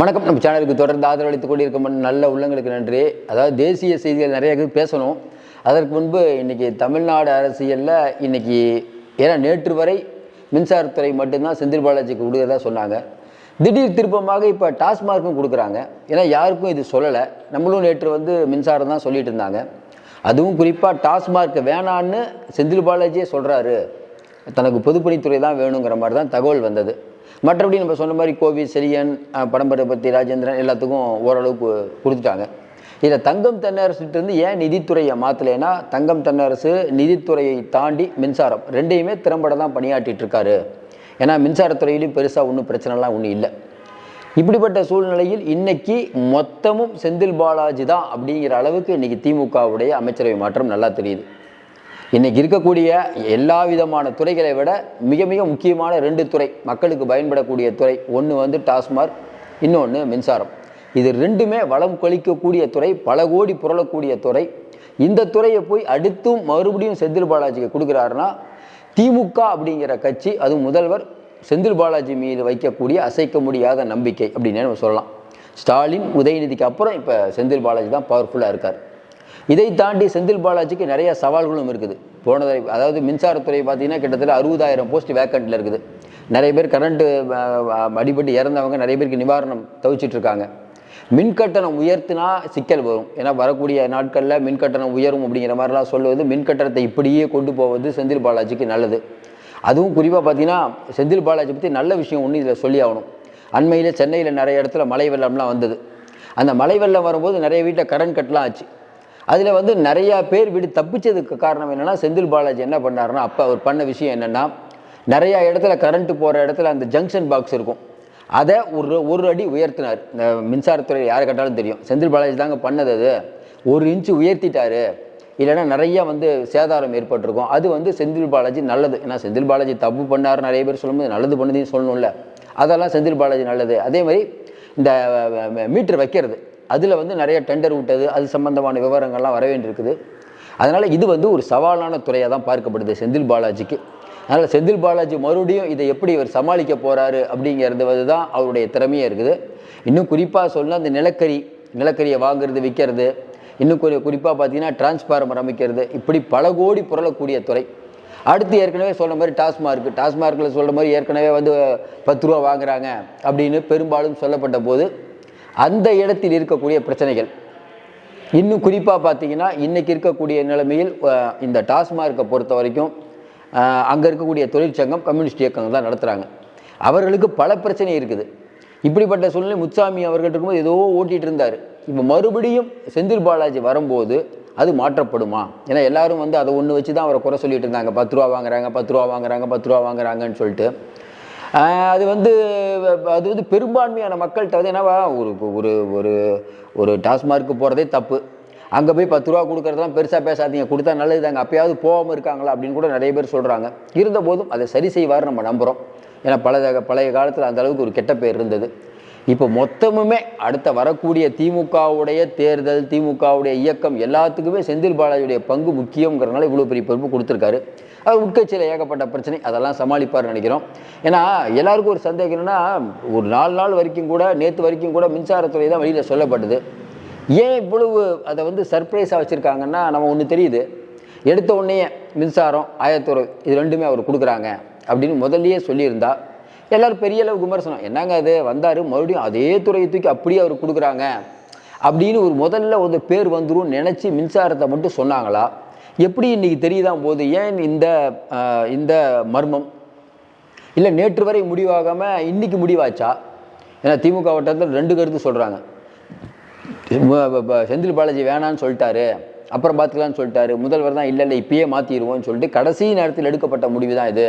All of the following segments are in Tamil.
வணக்கம். நம்ம சேனலுக்கு தொடர்ந்து ஆதரவளித்துக் கொண்டிருக்கும் நல்ல உள்ளங்களுக்கு நன்றி. அதாவது தேசிய செய்திகள் நிறைய பேசணும். அதற்கு முன்பு இன்னைக்கு தமிழ்நாடு அரசியலில் இன்னைக்கு ஏன்னா நேற்று வரை மின்சாரத்துறை மட்டும்தான் செந்தில் பாலாஜிக்கு கொடுக்குறதா சொன்னாங்க. திடீர் திருப்பமாக இப்போ டாஸ்மார்க்கும் கொடுக்குறாங்க. ஏன்னா யாருக்கும் இது சொல்லலை. நம்மளும் நேற்று வந்து மின்சாரம் தான் சொல்லிட்டு இருந்தாங்க. அதுவும் குறிப்பாக டாஸ்மார்க் வேணான்னு செந்தில் பாலாஜியே சொல்கிறாரு தனக்கு பொதுப்பணித்துறை தான் வேணுங்கிற மாதிரி தான் தகவல் வந்தது. மற்றபடி நம்ம சொன்ன மாதிரி கோவி செரியன் படம்பரப்பத்தி பற்றி ராஜேந்திரன் எல்லாத்துக்கும் ஓரளவுக்கு கொடுத்துட்டாங்க. இதில் தங்கம் தென்னரசுலேருந்து ஏன் நிதித்துறையை மாற்றலைன்னா தங்கம் தென்னரசு நிதித்துறையை தாண்டி மின்சாரம் ரெண்டையுமே திறம்பட தான் பணியாற்றிட்டு இருக்காரு. ஏன்னா மின்சாரத்துறையிலையும் பெருசாக ஒன்றும் பிரச்சனைலாம் ஒன்றும் இல்லை. இப்படிப்பட்ட சூழ்நிலையில் இன்னைக்கு மொத்தமும் செந்தில் பாலாஜி தான் அப்படிங்கிற அளவுக்கு இன்னைக்கு திமுகவுடைய அமைச்சரவை மாற்றம் நல்லா தெரியுது. இன்றைக்கி இருக்கக்கூடிய எல்லா விதமான துறைகளை விட மிக மிக முக்கியமான ரெண்டு துறை மக்களுக்கு பயன்படக்கூடிய துறை. ஒன்று வந்து டாஸ்மார்க் இன்னொன்று மின்சாரம். இது ரெண்டுமே வளம் கொளிக்கக்கூடிய துறை பல கோடி புரளக்கூடிய துறை. இந்த துறையை போய் அடுத்தும் மறுபடியும் செந்தில் பாலாஜிக்கு கொடுக்குறாருன்னா திமுக அப்படிங்கிற கட்சி அது முதல்வர் செந்தில் பாலாஜி மீது வைக்கக்கூடிய அசைக்க முடியாத நம்பிக்கை அப்படின்னு நம்ம சொல்லலாம். ஸ்டாலின் உதயநிதிக்கு அப்புறம் இப்போ செந்தில் பாலாஜி தான் பவர்ஃபுல்லாக இருக்கார். இதை தாண்டி செந்தில் பாலாஜிக்கு நிறைய சவால்களும் இருக்குது. போனதை அதாவது மின்சாரத்துறை பார்த்தீங்கன்னா கிட்டத்தட்ட அறுபதாயிரம் போஸ்ட் வேக்கண்ட்டில் இருக்குது. நிறைய பேர் கரண்ட்டு அடிபட்டு இறந்தவங்க நிறைய பேருக்கு நிவாரணம் தவிச்சிட்டு இருக்காங்க. மின் கட்டணம் உயர்த்தினா சிக்கல் வரும். ஏன்னா வரக்கூடிய நாட்களில் மின் கட்டணம் உயரும் அப்படிங்கிற மாதிரிலாம் சொல்லுவது மின் கட்டணத்தை இப்படியே கொண்டு போவது செந்தில் பாலாஜிக்கு நல்லது. அதுவும் குறிப்பாக பார்த்தீங்கன்னா செந்தில் பாலாஜி பற்றி நல்ல விஷயம் ஒன்று இதில் சொல்லி ஆகணும். அண்மையில் சென்னையில் நிறைய இடத்துல மழை வெள்ளம்லாம் வந்தது. அந்த மழை வெள்ளம் வரும்போது நிறைய வீட்டில் கரண்ட் கட்லாம் ஆச்சு. அதில் வந்து நிறையா பேர் வீடு தப்பிச்சதுக்கு காரணம் என்னென்னா செந்தில் பாலாஜி என்ன பண்ணாருன்னா அப்போ அவர் பண்ண விஷயம் என்னென்னா நிறையா இடத்துல கரண்ட்டு போகிற இடத்துல அந்த ஜங்ஷன் பாக்ஸ் இருக்கும். அதை ஒரு ஒரு அடி உயர்த்தினார். இந்த மின்சாரத்துறை யாரை கேட்டாலும் தெரியும். செந்தில் பாலாஜி தாங்க பண்ணது அது. ஒரு இன்ச்சு உயர்த்திட்டாரு. இல்லைன்னா நிறைய வந்து சேதாரம் ஏற்பட்டிருக்கும். அது வந்து செந்தில் பாலாஜி நல்லது. ஏன்னா செந்தில் பாலாஜி தப்பு பண்ணார் நிறைய பேர் சொல்லும்போது நல்லது பண்ணதையும் சொல்லணும்ல. அதெல்லாம் செந்தில் பாலாஜி நல்லது. அதே மாதிரி இந்த மீட்டர் வைக்கிறது. அதில் வந்து நிறைய டெண்டர் விட்டது அது சம்பந்தமான விவரங்கள்லாம் வர வேண்டியிருக்குது அதனால் இது வந்து ஒரு சவாலான துறையாக தான் பார்க்கப்படுது செந்தில் பாலாஜிக்கு. அதனால் செந்தில் பாலாஜி மறுபடியும் இதை எப்படி இவர் சமாளிக்க போகிறாரு அப்படிங்கிறது வந்து தான் அவருடைய திறமையாக இருக்குது. இன்னும் குறிப்பாக சொன்னால் அந்த நிலக்கரி நிலக்கரியை வாங்குறது விற்கிறது. இன்னும் குறி குறிப்பாக பார்த்தீங்கன்னா டிரான்ஸ்பார்மர் அமைக்கிறது. இப்படி பல கோடி புரளக்கூடிய துறை. அடுத்து ஏற்கனவே சொன்ன மாதிரி டாஸ்மார்க் டாஸ்மார்க்கில் சொல்கிற மாதிரி ஏற்கனவே வந்து பத்து ரூபா வாங்குறாங்க அப்படின்னு பெரும்பாலும் சொல்லப்பட்ட போது அந்த இடத்தில் இருக்கக்கூடிய பிரச்சனைகள். இன்னும் குறிப்பாக பார்த்தீங்கன்னா இன்றைக்கி இருக்கக்கூடிய நிலைமையில் இந்த டாஸ்மார்க்கை பொறுத்த வரைக்கும் அங்கே இருக்கக்கூடிய தொழிற்சங்கம் கம்யூனிஸ்ட் இயக்கங்கள் தான் நடத்துகிறாங்க அவர்களுக்கு பல பிரச்சனை இருக்குது. இப்படிப்பட்ட சூழ்நிலை முத்துசாமி அவர்கள் இருக்கும்போது ஏதோ ஓட்டிகிட்டு இருந்தார். இப்போ மறுபடியும் செந்தில் பாலாஜி வரும்போது அது மாற்றப்படுமா? ஏன்னா எல்லாரும் வந்து அதை ஒன்று வச்சு தான் அவரை குறை சொல்லிட்டு இருந்தாங்க. பத்து ரூபா வாங்குறாங்க பத்து ரூபா வாங்குறாங்க பத்து ரூபா வாங்குறாங்கன்னு சொல்லிட்டு. அது வந்து அது வந்து பெரும்பான்மையான மக்கள்கிட்ட வந்து என்னவா ஒரு ஒரு ஒரு ஒரு டாஸ்மார்க்கு போகிறதே தப்பு. அங்கே போய் பத்து ரூபா கொடுக்குறதெல்லாம் பெருசாக பேசாதீங்க. கொடுத்தா நல்லது தாங்க. அப்பயாவது போகாமல் இருக்காங்களா அப்படின்னு கூட நிறைய பேர் சொல்கிறாங்க இருந்த போதும் அதை சரி செய்வார் நம்ம நம்புகிறோம் ஏன்னா பழைய பழைய காலத்தில் அந்த அளவுக்கு ஒரு கெட்ட பேர் இருந்தது. இப்போ மொத்தமுமே அடுத்த வரக்கூடிய திமுகவுடைய தேர்தல் திமுகவுடைய இயக்கம் எல்லாத்துக்குமே செந்தில் பாலாஜியுடைய பங்கு முக்கியங்கிறனால இவ்வளோ பெரிய பொறுப்பு கொடுத்துருக்காரு. அது உட்கட்சியில் ஏகப்பட்ட பிரச்சனை அதெல்லாம் சமாளிப்பார் நினைக்கிறோம். ஏன்னா எல்லாருக்கும் ஒரு சந்தேகம் ஒரு நாலு நாள் வரைக்கும் கூட நேற்று வரைக்கும் கூட மின்சாரத்துறை தான் வெளியில் சொல்லப்பட்டது. ஏன் இவ்வளவு அதை வந்து சர்ப்ரைஸாக வச்சுருக்காங்கன்னா நம்ம ஒன்று தெரியுது. எடுத்த உடனே மின்சாரம் ஆயத்துறை இது ரெண்டுமே அவர் கொடுக்குறாங்க அப்படின்னு முதல்லையே சொல்லியிருந்தா எல்லாரும் பெரிய அளவு விமர்சனம் என்னங்க அது வந்தார் மறுபடியும் அதே துறையை தூக்கி அப்படியே அவர் கொடுக்குறாங்க. அப்படின்னு ஒரு முதல்ல ஒரு பேர் வந்துடும் நினச்சி மின்சாரத்தை மட்டும் சொன்னாங்களா? எப்படி இன்றைக்கி தெரியுதான் போது ஏன் இந்த இந்த மர்மம்? இல்லை நேற்று வரை முடிவாகாமல் இன்றைக்கி முடிவாச்சா? ஏன்னா திமுக வட்டத்தில் ரெண்டு கருத்து சொல்கிறாங்க செந்தில் பாலாஜி வேணான்னு சொல்லிட்டாரு அப்புறம் பார்த்துக்கலான்னு சொல்லிட்டாரு முதல்வர் தான் இல்லை இல்லை இப்பயே மாற்றிடுவோம்னு சொல்லிட்டு கடைசி நேரத்தில் எடுக்கப்பட்ட முடிவு தான் இது.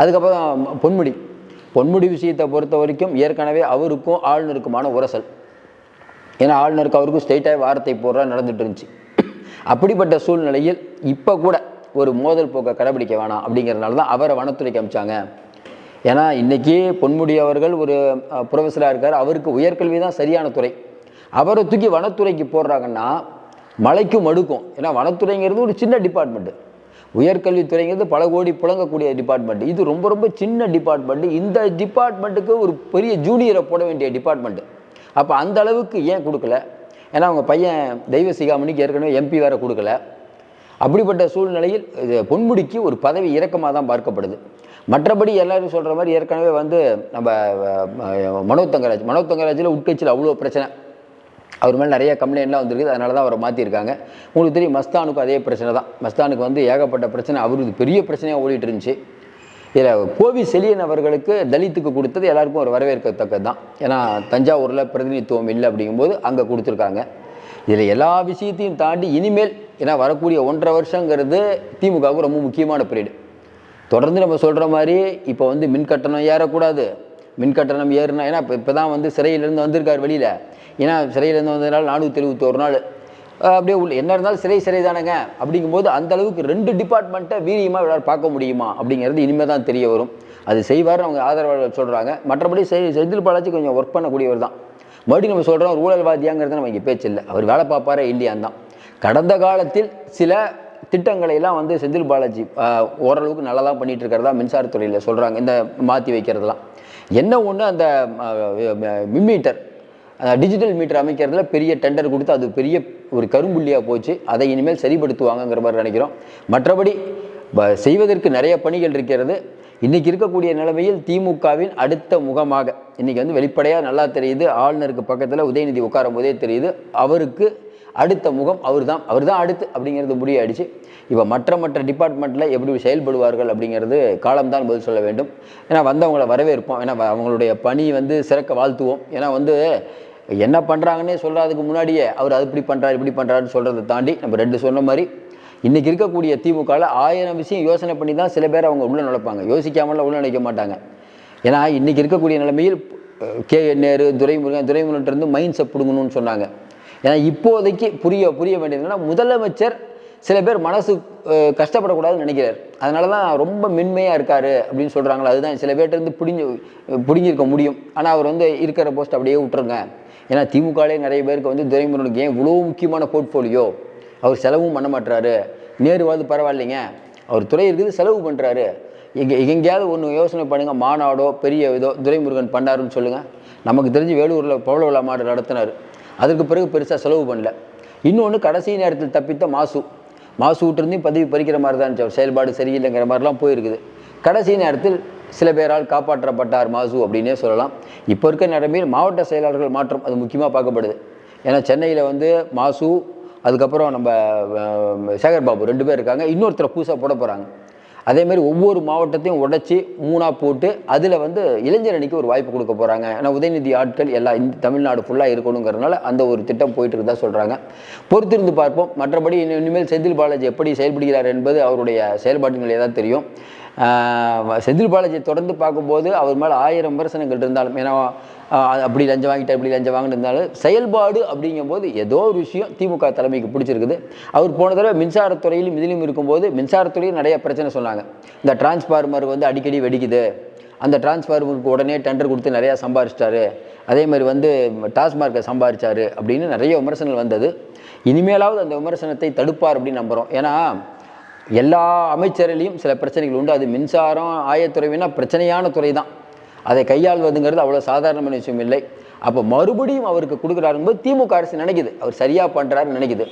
அதுக்கப்புறம் பொன்முடி. பொன்முடி விஷயத்தை பொறுத்த வரைக்கும் ஏற்கனவே அவருக்கும் ஆளுநருக்குமான உரசல். ஏன்னா ஆளுநருக்கு அவருக்கும் ஸ்ட்ரெயிட்டாக வார்த்தை போடுறா நடந்துட்டு இருந்துச்சு அப்படிப்பட்ட சூழ்நிலையில் இப்போ கூட ஒரு மோதல் போக்கை கடைபிடிக்க வேணாம் அப்படிங்கிறதுனால தான் அவரை வனத்துறைக்கு அமிச்சாங்க. ஏன்னா இன்றைக்கி பொன்முடி அவர்கள் ஒரு ப்ரொஃபஸராக இருக்கார். அவருக்கு உயர்கல்வி தான் சரியான துறை. அவரை தூக்கி வனத்துறைக்கு போடுறாங்கன்னா மலைக்கும் மடுக்கும். ஏன்னா வனத்துறைங்கிறது ஒரு சின்ன டிபார்ட்மெண்ட்டு உயர்கல்வித்துறைங்கிறது பல கோடி புழங்கக்கூடிய டிபார்ட்மெண்ட் இது ரொம்ப ரொம்ப சின்ன டிபார்ட்மெண்ட் இந்த டிபார்ட்மெண்ட்டுக்கு ஒரு பெரிய ஜூனியரை போட வேண்டிய டிபார்ட்மெண்ட் அப்போ அந்த அளவுக்கு ஏன் கொடுக்கல? ஏன்னா அவங்க பையன் தெய்வ சிகாமணிக்கு ஏற்கனவே எம்பி வேற கொடுக்கல. அப்படிப்பட்ட சூழ்நிலையில் இது பொன்முடிக்கு ஒரு பதவி இறக்கமாக தான் பார்க்கப்படுது. மற்றபடி எல்லாரும் சொல்கிற மாதிரி ஏற்கனவே வந்து நம்ம மனோ தங்கராஜ். மனோ தங்கராஜில் உட்கட்சியில் அவ்வளோ பிரச்சனை. அவர் மேலே நிறைய கம்ப்ளைண்ட்லாம் வந்திருக்குது. அதனால தான் அவரை மாற்றிருக்காங்க உங்களுக்கு தெரியும் மஸ்தானுக்கும் அதே பிரச்சனை தான். மஸ்தானுக்கு வந்து ஏகப்பட்ட பிரச்சனை. அவருக்கு பெரிய பிரச்சனையாக ஓடிட்டு இருந்துச்சு இதில் கோவி செலியன் அவர்களுக்கு தலித்துக்கு கொடுத்தது எல்லாருக்கும் ஒரு வரவேற்கத்தக்கது தான் ஏன்னா தஞ்சாவூரில் பிரதிநிதித்துவம் இல்லை அப்படிங்கும்போது அங்கே கொடுத்துருக்காங்க. இதில் எல்லா விஷயத்தையும் தாண்டி இனிமேல் ஏன்னா வரக்கூடிய ஒன்றரை வருஷங்கிறது திமுகவுக்கு ரொம்ப முக்கியமான பீரியடு தொடர்ந்து நம்ம சொல்கிற மாதிரி இப்போ வந்து மின் கட்டணம் ஏறக்கூடாது. மின் கட்டணம் ஏறுனா ஏன்னா இப்போ இப்போ தான் வந்து சிறையிலேருந்து வந்திருக்கார் வெளியில். ஏன்னா சிறையிலேருந்து வந்ததுனால நானூற்றி எழுபத்தோரு நாள். அப்படியே உள்ள என்ன இருந்தாலும் சிறை சிறை தானேங்க. அப்படிங்கும்போது அந்த அளவுக்கு ரெண்டு டிபார்ட்மெண்ட்டை வீரியமாக இவரால் பார்க்க முடியுமா? அப்படிங்கிறது இனிமேல் தான் தெரிய வரும். அது செய்வார் அவங்க ஆதரவாளர்கள் சொல்கிறாங்க மற்றபடி செய் செந்தில் பாலாஜி கொஞ்சம் ஒர்க் பண்ணக்கூடியவர் தான். மறுபடியும் நம்ம சொல்கிறோம் ஊழல்வாதியாங்கிறது நம்ம இங்கே பேச்சு இல்லை. அவர் வேலை பார்ப்பாரே இல்லையான் தான். கடந்த காலத்தில் சில திட்டங்களை எல்லாம் வந்து செந்தில் பாலாஜி ஓரளவுக்கு நல்லா தான் பண்ணிகிட்டு இருக்கிறதா மின்சாரத்துறையில் சொல்கிறாங்க இந்த மாற்றி வைக்கிறதெல்லாம். என்ன ஒன்று அந்த மிம்மீட்டர் டிஜிட்டல் மீட்டர் அமைக்கிறதுல பெரிய டெண்டர் கொடுத்து அது பெரிய ஒரு கரும்புள்ளியாக போச்சு. அதை இனிமேல் சரிப்படுத்துவாங்கங்கிற மாதிரி நினைக்கிறோம். மற்றபடி செய்வதற்கு நிறைய பணிகள் இருக்கிறது. இன்றைக்கி இருக்கக்கூடிய நிலைமையில் திமுகவின் அடுத்த முகமாக இன்றைக்கி வந்து வெளிப்படையாக நல்லா தெரியுது. ஆளுநருக்கு பக்கத்தில் உதயநிதி உட்காரும் போதே தெரியுது. அவருக்கு அடுத்த முகம் அவர் தான் அவர் தான் அடுத்து அப்படிங்கிறது முடியாயிடுச்சு இப்போ மற்ற மற்ற டிபார்ட்மெண்ட்டில் எப்படி செயல்படுவார்கள் அப்படிங்கிறது காலம்தான் பதில் சொல்ல வேண்டும். ஏன்னா வந்தவங்களை வரவேற்போம். ஏன்னா அவங்களுடைய பணி வந்து சிறக்க வாழ்த்துவோம். ஏன்னா வந்து என்ன பண்ணுறாங்கன்னே சொல்கிறதுக்கு முன்னாடியே அவர் அது இப்படி பண்ணுறாரு இப்படி பண்ணுறாருன்னு சொல்கிறத தாண்டி நம்ம ரெண்டு சொன்ன மாதிரி இன்றைக்கி இருக்கக்கூடிய திமுகவில் ஆயிரம் விஷயம் யோசனை பண்ணி தான் சில பேர் அவங்க உள்ளே நினைப்பாங்க யோசிக்காமலாம் உள்ளே நினைக்க மாட்டாங்க. ஏன்னா இன்றைக்கி இருக்கக்கூடிய நிலைமையில் கே. என். நேரு துரைமுருகன் துரைமுருகன்ட்டு மைண்ட் செட் பிடுங்கணும்னு சொன்னாங்க. ஏன்னா இப்போதைக்கு புரிய புரிய வேண்டியதுன்னா முதலமைச்சர் சில பேர் மனசு கஷ்டப்படக்கூடாதுன்னு நினைக்கிறார். அதனால தான் ரொம்ப மென்மையாக இருக்காரு அப்படின்னு சொல்கிறாங்களா அதுதான் சில பேர்ட்ட இருந்து பிடிஞ்சு பிடுங்கியிருக்க முடியும். ஆனால் அவர் வந்து இருக்கிற போஸ்ட் அப்படியே விட்டுருங்க. ஏன்னா திமுகலே நிறைய பேருக்கு வந்து துரைமுருகனுக்கு ஏன் இவ்வளோ முக்கியமான போர்ட்ஃபோலியோ அவர் செலவும் பண்ண மாட்டுறாரு நேருவாது பரவாயில்லைங்க. அவர் துறை இருக்குது செலவு பண்ணுறாரு எங்கே எங்கேயாவது ஒன்று யோசனை பண்ணுங்கள் மாநாடோ பெரிய இதோ துரைமுருகன் பண்ணாருன்னு சொல்லுங்கள் நமக்கு தெரிஞ்சு வேலூரில் பவள விழா மாடு நடத்தினார். அதுக்கு பிறகு பெருசாக செலவு பண்ணல. இன்னொன்று கடைசி நேரத்தில் தப்பித்த மாசு. மாசு விட்டுருந்தையும் பதவி பறிக்கிற மாதிரி தான் இருந்துச்சு. செயல்பாடு சரியில்லைங்கிற மாதிரிலாம் போயிருக்குது. கடைசி நேரத்தில் சில பேரால் காப்பாற்றப்பட்டார் மாசு அப்படின்னே சொல்லலாம். இப்போ இருக்க நிலைமையில் மாவட்ட செயலாளர்கள் மாற்றம் அது முக்கியமாக பார்க்கப்படுது. ஏன்னா சென்னையில் வந்து மாசு அதுக்கப்புறம் நம்ம சேகர் பாபு ரெண்டு பேர் இருக்காங்க. இன்னொருத்தரை புதுசாக போட போகிறாங்க அதேமாதிரி ஒவ்வொரு மாவட்டத்தையும் உடைச்சி மூணாக போட்டு அதில் வந்து இளைஞர் அணிக்கு ஒரு வாய்ப்பு கொடுக்க போகிறாங்க ஏன்னா உதயநிதி ஆட்கள் எல்லா இந்த தமிழ்நாடு ஃபுல்லாக இருக்கணுங்கிறதுனால அந்த ஒரு திட்டம் போயிட்டு இருக்கதா சொல்கிறாங்க பொறுத்திருந்து பார்ப்போம். மற்றபடி இனிமேல் செந்தில் பாலாஜி எப்படி செயல்படுகிறார் என்பது அவருடைய செயல்பாட்டுகளே தான் தெரியும். செந்தில் பாலாஜியை தொடர்ந்து பார்க்கும்போது அவர் மேலே ஆயிரம் விமர்சனங்கள் இருந்தாலும் ஏன்னா அப்படி லஞ்சம் வாங்கிட்டு அப்படி லஞ்சம் வாங்கிட்டு இருந்தாலும் செயல்பாடு அப்படிங்கும்போது ஏதோ ஒரு விஷயம் திமுக தலைமைக்கு பிடிச்சிருக்குது. அவர் போன தடவை மின்சாரத்துறையிலும் இதிலும் இருக்கும்போது மின்சாரத்துறையில் நிறைய பிரச்சனை சொன்னாங்க. இந்த டிரான்ஸ்ஃபார்மர் வந்து அடிக்கடி வெடிக்குது. அந்த டிரான்ஸ்ஃபார்மருக்கு உடனே டெண்டர் கொடுத்து நிறையா சம்பாரிச்சிட்டாரு. அதே மாதிரி வந்து டாஸ்மார்க்கை சம்பாரிச்சாரு அப்படின்னு நிறைய விமர்சனங்கள் வந்தது. இனிமேலாவது அந்த விமர்சனத்தை தடுப்பார் அப்படின்னு நம்புகிறோம் ஏன்னா எல்லா அமைச்சரிலையும் சில பிரச்சனைகள் உண்டு. அது மின்சாரம் ஆயத்துறை பிரச்சனையான துறை தான். அதை கையாள்வதுங்கிறது அவ்வளோ சாதாரணமான விஷயம் இல்லை. அப்போ மறுபடியும் அவருக்கு கொடுக்குறாருங்கும்போது திமுக அரசு நினைக்குது. அவர் சரியாக பண்ணுறாருன்னு நினைக்குது.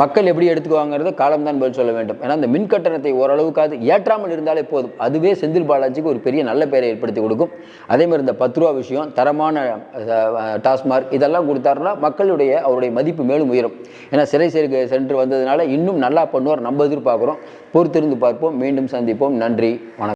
மக்கள் எப்படி எடுத்துக்குவாங்கிறது காலம்தான் பதில் சொல்ல வேண்டும். ஏன்னா அந்த மின் கட்டணத்தை ஓரளவுக்காவது ஏற்றாமல் இருந்தாலே போதும். அதுவே செந்தில் பாலாஜிக்கு ஒரு பெரிய நல்ல பெயரை ஏற்படுத்தி கொடுக்கும். அதே மாதிரி இந்த பத்து ரூபா விஷயம் தரமான டாஸ்மார்க் இதெல்லாம் கொடுத்தாருன்னா மக்களுடைய அவருடைய மதிப்பு மேலும் உயரும். ஏன்னா சிறை சேர்க்கை சென்று வந்ததுனால இன்னும் நல்லா பண்ணுவார். நம்ம எதிர்பார்க்குறோம். பொறுத்திருந்து பார்ப்போம். மீண்டும் சந்திப்போம். நன்றி. வணக்கம்.